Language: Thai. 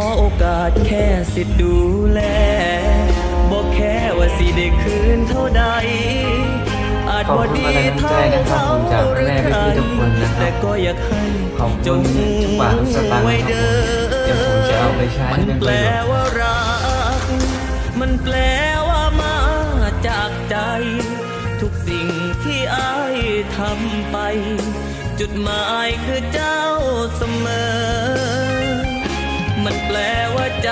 อโอกาสแค่สิดูแลบอกแค่ว่าสิได้คืนเท่าใดอาจขอบบ่คุณดีกำลังใจเท่านะครับผมจากเขาหรือแม่ๆพี่ๆทุกคนนะครับแต่ก็อยากให้ขอบคุณจงทุกบาททุกสตางค์ไว้นะครับเด้อผมเดี๋ยวผมจะเอาไปใช้ให้มันเป็นแปลระโยชน์ว่ารัก มันแปลว่ามาจากใจ ทุกสิ่งที่อายทำไป จุดหมายคือเจ้าเสมอ มันแปลว่าใจ